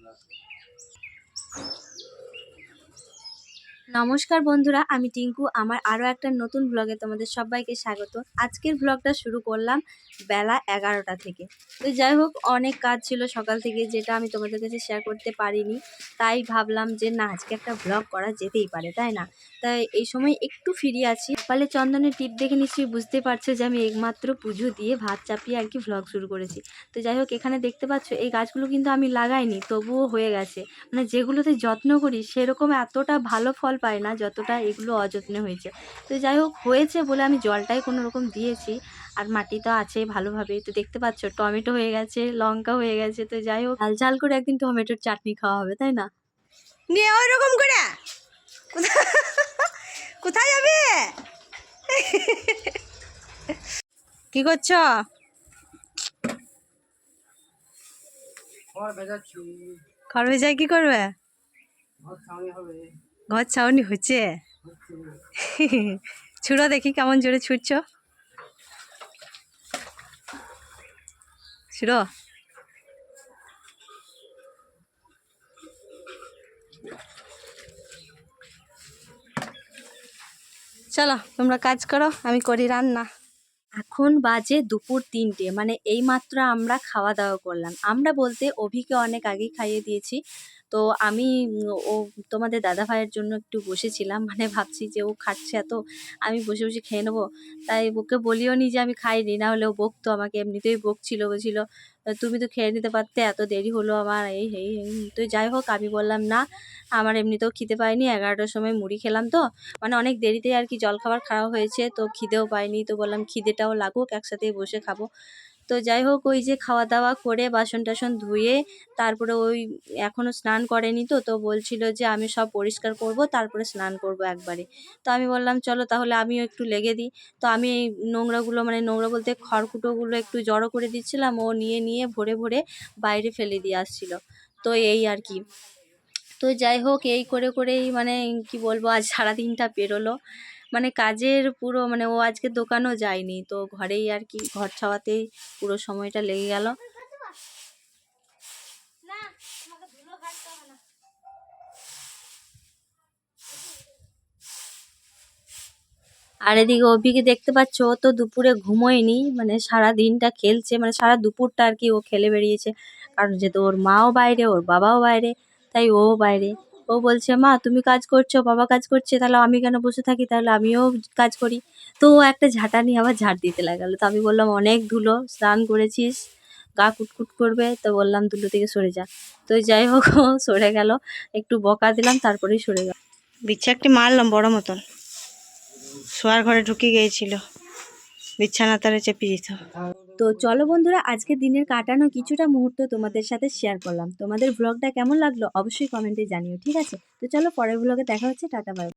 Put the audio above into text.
Allah. নমস্কার বন্ধুরা, আমি টিঙ্কু। আমার আরও একটা নতুন ব্লগে তোমাদের সবাইকে স্বাগত। আজকের ব্লগটা শুরু করলাম বেলা এগারোটা থেকে। তো যাই হোক, অনেক কাজ ছিল সকাল থেকে, যেটা আমি তোমাদের কাছে শেয়ার করতে পারিনি। তাই ভাবলাম যে, না, আজকে একটা ব্লগ করা যেতেই পারে, তাই না? তাই এই সময় একটু ফিরে আছি। সকালে চন্দনের টিপ দেখে নিশ্চয়ই বুঝতে পারছ যে, আমি একমাত্র পুজো দিয়ে ভাত চাপিয়ে আর কি ভ্লগ শুরু করেছি। তো যাই হোক, এখানে দেখতে পাচ্ছ, এই গাছগুলো কিন্তু আমি লাগাইনি, তবুও হয়ে গেছে। মানে যেগুলোতে যত্ন করি, সেরকম এতটা ভালো ফল পায় না যতটা এগুলো অযত্নে হয়েছে। তো যাই হোক হয়েছে বলে আমি জলটাই কোনো রকম দিয়েছি। আর মাটি তো আছে ভালোভাবে। তো দেখতে পাচ্ছ টমেটো হয়ে গেছে লঙ্কা হয়ে গেছে। তো যাই হোক ঝাল ঝাল করে একদিন টমেটোর চাটনি খাওয়া হবে তাই না? নিয়ে ওই রকম করে। কোথায় যাবে? কি করছ? খড় ভেজায় কি করবে? হবে। ঘর ছাউনি হচ্ছে। ছুড়ো দেখি কেমন জোরে ছুটছো। ছুড়ো। চলো, তোমরা কাজ করো, আমি করি রান্না। এখন বাজে দুপুর তিনটে মানে এইমাত্র আমরা খাওয়া দাওয়া করলাম। আমরা বলতে অভিকে অনেক আগেই খাইয়ে দিয়েছি। তো আমি, ও তোমাদের দাদা ভাইয়ের জন্য একটু বসেছিলাম মানে ভাবছি যে ও খাচ্ছে এত, আমি বসে বসে খেয়ে নেব। তাই ওকে বলিও নি যে আমি খাইনি, না হলে ও বকতো, আমাকে এমনিতেই বকছিল, বলছিল তুমি তো খেয়ে নিতে পারতে, এত দেরি হলো আমার, এই এই। তো যাই হোক, আমি বললাম, না, আমার এমনিতেও খিদে পাইনি, এগারোটার সময় মুড়ি খেলাম তো মানে অনেক দেরিতে আর কি জলখাবার খাওয়া হয়েছে, তো খিদেও পায়নি তো বললাম, খিদেটাও লাগুক, একসাথেই বসে খাব তো যাই হোক ওই যে খাওয়া দাওয়া করে বাসন টাসন ধুয়ে তারপরে ওই এখনও স্নান করেনি তো তো বলছিল যে আমি সব পরিষ্কার করব, তারপরে স্নান করব একবারে। তো আমি বললাম, চলো তাহলে আমিও একটু লেগে দিই। তো আমি এই নোংরাগুলো মানে নোংরা বলতে খড়কুটোগুলো একটু জড়ো করে দিচ্ছিলাম, ও নিয়ে নিয়ে ভরে ভরে বাইরে ফেলে দিয়ে আসছিল। তো এই আর কি। তো যাই হোক, এই করে করেই মানে কি বলব, আজ সারাদিনটা পেরোলো। মানে কাজের পুরো মানে ও আজকে দোকানও যায়নি, তো ঘরেই আর কি ঘর ছাওয়াতেই পুরো সময়টা লেগে গেল। আর এদিকে অভিকে দেখতে পাচ্ছ, ও তো দুপুরে ঘুমোয়নি মানে সারা দিনটা খেলছে মানে সারা দুপুরটা আর কি ও খেলে বেরিয়েছে কারণ যেহেতু ওর মাও বাইরে, ওর বাবাও বাইরে তাই ও বাইরে। ও বলছে, মা, তুমি কাজ করছ, বাবা কাজ করছে, তাহলে আমি কেন বসে থাকি? তাহলে আমিও কাজ করি। তো ও একটা ঝাঁটা নিয়ে আবার ঝাড় দিতে লাগালো। তো আমি বললাম, অনেক ধুলো, স্নান করেছিস, গা কুটকুট করবে। তো বললাম, ধুলো থেকে সরে যা। তো যাই হোক সরে গেল। একটু বকা দিলাম, তারপরেই সরে গেল। বিচ্ছা একটি মারলাম বড় মতন। শোয়ার ঘরে ঢুকে গিয়েছিল। বিছানা তারে চেপে যেত তো চলো বন্ধুরা আজকে দিনের কাটানো কিছুটা মুহূর্ত তোমাদের সাথে শেয়ার করলাম। তোমাদের ব্লগটা কেমন লাগল অবশ্যই কমেন্টে জানিও, ঠিক আছে? তো চলো পরের ব্লগে দেখা হচ্ছে, টাটা বাই